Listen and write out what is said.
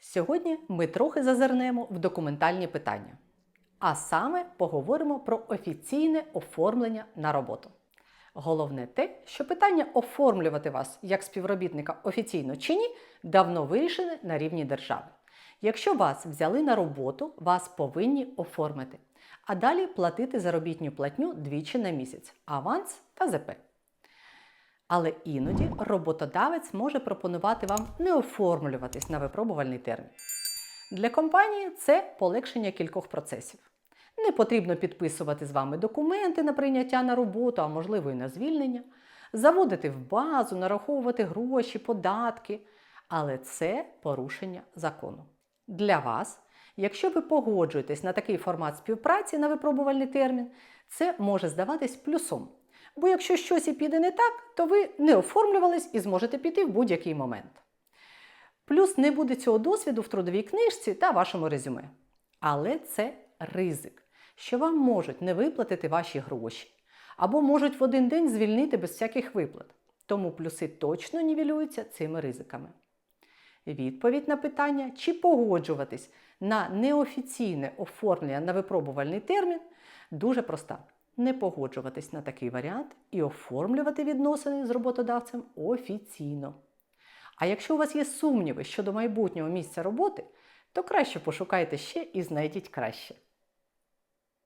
Сьогодні ми трохи зазирнемо в документальні питання. А саме поговоримо про офіційне оформлення на роботу. Головне те, що питання оформлювати вас як співробітника офіційно чи ні, давно вирішене на рівні держави. Якщо вас взяли на роботу, вас повинні оформити, а далі платити заробітню платню двічі на місяць аванс та ЗП. Але іноді роботодавець може пропонувати вам не оформлюватись на випробувальний термін. Для компанії це полегшення кількох процесів. Не потрібно підписувати з вами документи на прийняття на роботу, а можливо і на звільнення, заводити в базу, нараховувати гроші, податки. Але це порушення закону. Для вас, якщо ви погоджуєтесь на такий формат співпраці на випробувальний термін, це може здаватись плюсом. Бо якщо щось і піде не так, то ви не оформлювались і зможете піти в будь-який момент. Плюс не буде цього досвіду в трудовій книжці та вашому резюме. Але це ризик, що вам можуть не виплатити ваші гроші, або можуть в один день звільнити без всяких виплат. Тому плюси точно нівелюються цими ризиками. Відповідь на питання, чи погоджуватись на неофіційне оформлення на випробувальний термін, дуже проста. Не погоджуватись на такий варіант і оформлювати відносини з роботодавцем офіційно. А якщо у вас є сумніви щодо майбутнього місця роботи, то краще пошукайте ще і знайдіть краще.